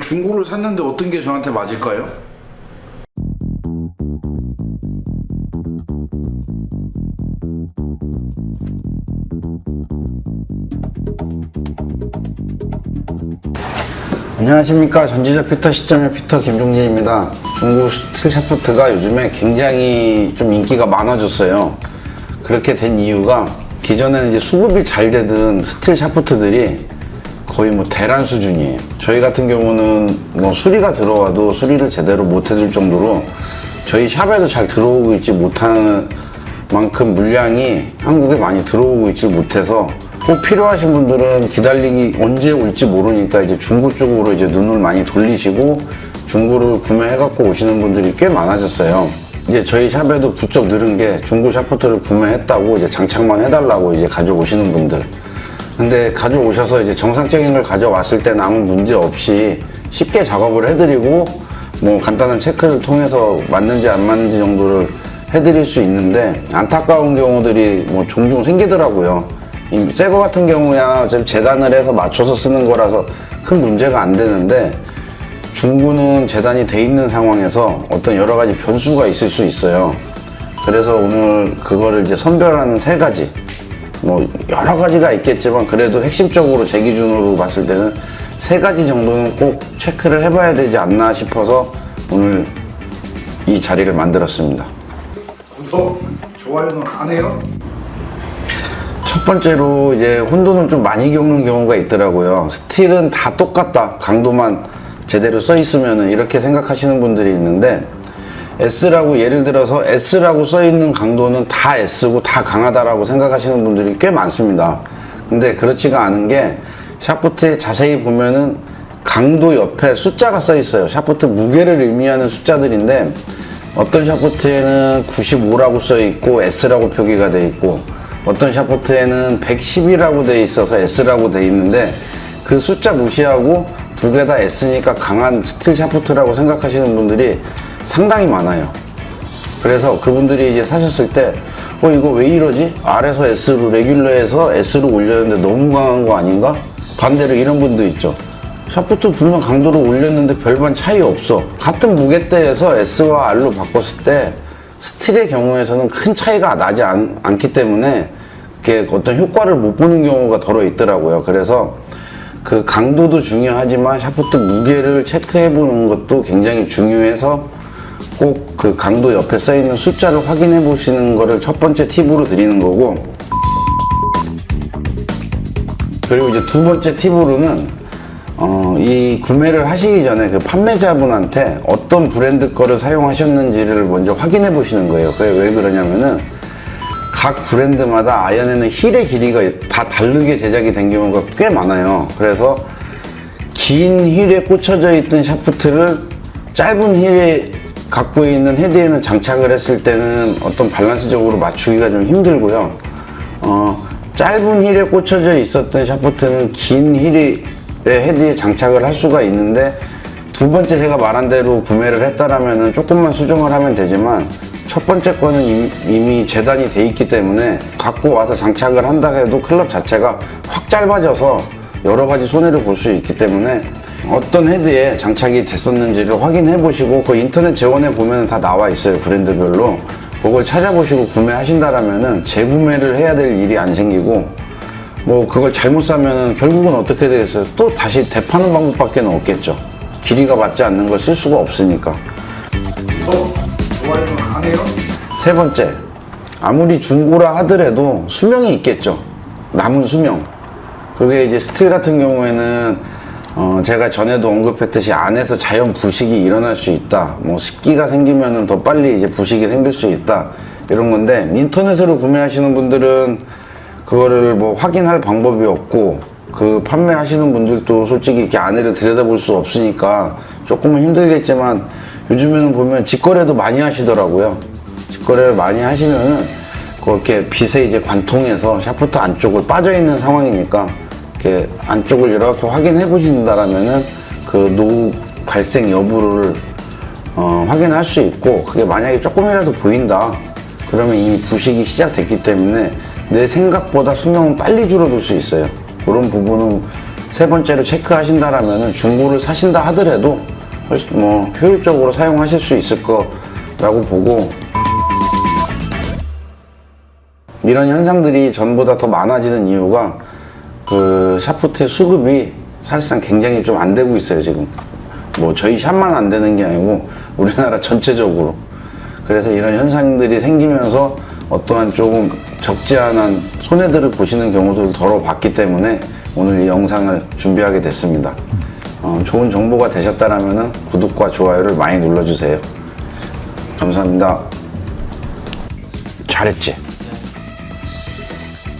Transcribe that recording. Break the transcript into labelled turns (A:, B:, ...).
A: 중고를 샀는데 어떤 게 저한테 맞을까요?
B: 안녕하십니까. 전지적 피터 시점의 피터 김종진입니다. 중국 스틸 샤프트가 요즘에 굉장히 좀 인기가 많아졌어요. 그렇게 된 이유가 기존에는 이제 수급이 잘 되던 스틸 샤프트들이 거의 뭐 대란 수준이에요 저희 같은 경우는 뭐 수리가 들어와도 수리를 제대로 못 해줄 정도로 저희 샵에도 잘 들어오고 있지 못하는 만큼 물량이 한국에 많이 들어오고 있지 못해서 꼭 필요하신 분들은 기다리기 언제 올지 모르니까 이제 중고 쪽으로 이제 눈을 많이 돌리시고 중고를 구매해갖고 오시는 분들이 꽤 많아졌어요. 이제 저희 샵에도 부쩍 늘은 게 중고 샤프트를 구매했다고 이제 장착만 해달라고 이제 가져오시는 분들. 근데 가져오셔서 이제 정상적인 걸 가져왔을 때는 아무 문제 없이 쉽게 작업을 해드리고 뭐 간단한 체크를 통해서 맞는지 안 맞는지 정도를 해드릴 수 있는데 안타까운 경우들이 뭐 종종 생기더라고요. 새거 같은 경우야 좀 재단을 해서 맞춰서 쓰는 거라서 큰 문제가 안 되는데 중고는 재단이 돼 있는 상황에서 어떤 여러 가지 변수가 있을 수 있어요. 그래서 오늘 그거를 이제 선별하는 세 가지 뭐 여러 가지가 있겠지만 그래도 핵심적으로 제 기준으로 봤을 때는 세 가지 정도는 꼭 체크를 해봐야 되지 않나 싶어서 오늘 이 자리를 만들었습니다.
A: 구독, 좋아요는 안 해요?
B: 첫 번째로 이제 혼돈을 좀 많이 겪는 경우가 있더라고요. 스틸은 다 똑같다. 강도만 제대로 써 있으면 이렇게 생각하시는 분들이 있는데 S라고 예를 들어서 S라고 써 있는 강도는 다 S고 다 강하다라고 생각하시는 분들이 꽤 많습니다. 근데 그렇지가 않은 게 샤프트에 자세히 보면은 강도 옆에 숫자가 써 있어요. 샤프트 무게를 의미하는 숫자들인데 어떤 샤프트에는 95라고 써 있고 S라고 표기가 돼 있고 어떤 샤프트에는 110이라고 돼 있어서 S라고 돼 있는데 그 숫자 무시하고 두 개 다 S니까 강한 스틸 샤프트라고 생각하시는 분들이 상당히 많아요. 그래서 그분들이 이제 사셨을 때, 어, 이거 왜 이러지? R에서 S로, 레귤러에서 S로 올렸는데 너무 강한 거 아닌가? 반대로 이런 분도 있죠. 샤프트 분명 강도를 올렸는데 별반 차이 없어. 같은 무게대에서 S와 R로 바꿨을 때 스틸의 경우에서는 큰 차이가 나지 않, 않기 때문에 그게 어떤 효과를 못 보는 경우가 덜어 있더라고요. 그래서 그 강도도 중요하지만 샤프트 무게를 체크해 보는 것도 굉장히 중요해서 꼭 그 강도 옆에 써 있는 숫자를 확인해 보시는 거를 첫 번째 팁으로 드리는 거고 그리고 이제 두 번째 팁으로는 어, 이 구매를 하시기 전에 그 판매자분한테 어떤 브랜드 거를 사용하셨는지를 먼저 확인해 보시는 거예요. 그게 왜 그러냐면은 각 브랜드마다 아연에는 힐의 길이가 다 다르게 제작이 된 경우가 꽤 많아요. 그래서 긴 힐에 꽂혀져 있던 샤프트를 짧은 힐에 갖고 있는 헤드에는 장착을 했을 때는 어떤 밸런스적으로 맞추기가 좀 힘들고요. 어, 짧은 힐에 꽂혀져 있었던 샤프트는 긴 힐의 헤드에 장착을 할 수가 있는데 두 번째 제가 말한 대로 구매를 했다라면은 조금만 수정을 하면 되지만 첫 번째 거는 이미 재단이 돼 있기 때문에 갖고 와서 장착을 한다 해도 클럽 자체가 확 짧아져서 여러 가지 손해를 볼 수 있기 때문에 어떤 헤드에 장착이 됐었는지를 확인해 보시고 그 인터넷 재원에 보면 다 나와 있어요 브랜드별로 그걸 찾아보시고 구매하신다라면은 재구매를 해야 될 일이 안 생기고 뭐 그걸 잘못 사면은 결국은 어떻게 되겠어요 또 다시 되파는 방법밖에 없겠죠 길이가 맞지 않는 걸 쓸 수가 없으니까
A: 안 해요?
B: 세 번째, 아무리 중고라 하더라도 수명이 있겠죠. 남은 수명. 그게 이제 스틸 같은 경우에는 어, 제가 전에도 언급했듯이 안에서 자연 부식이 일어날 수 있다. 뭐 습기가 생기면은 더 빨리 이제 부식이 생길 수 있다. 이런 건데 인터넷으로 구매하시는 분들은 그거를 뭐 확인할 방법이 없고 그 판매하시는 분들도 솔직히 이렇게 안에를 들여다볼 수 없으니까 조금은 힘들겠지만 요즘에는 보면 직거래도 많이 하시더라고요. 직거래를 많이 하시면은 그렇게 빛에 이제 관통해서 샤프트 안쪽을 빠져 있는 상황이니까 이렇게 안쪽을 이렇게 확인해 보신다라면은 그노 발생 여부를 어, 확인할 수 있고 그게 만약에 조금이라도 보인다. 그러면 이미 부식이 시작됐기 때문에 내 생각보다 수명은 빨리 줄어들 수 있어요. 그런 부분은 세 번째로 체크하신다라면 중고를 사신다 하더라도 뭐 효율적으로 사용하실 수 있을 거라고 보고 이런 현상들이 전보다 더 많아지는 이유가 그 샤프트의 수급이 사실상 굉장히 좀 안 되고 있어요 지금. 뭐 저희 샵만 안 되는 게 아니고 우리나라 전체적으로. 그래서 이런 현상들이 생기면서 어떠한 조금 적지 않은 손해들을 보시는 경우들을 덜어 봤기 때문에 오늘 이 영상을 준비하게 됐습니다. 어, 좋은 정보가 되셨다면 구독과 좋아요를 많이 눌러주세요. 감사합니다. 잘했지?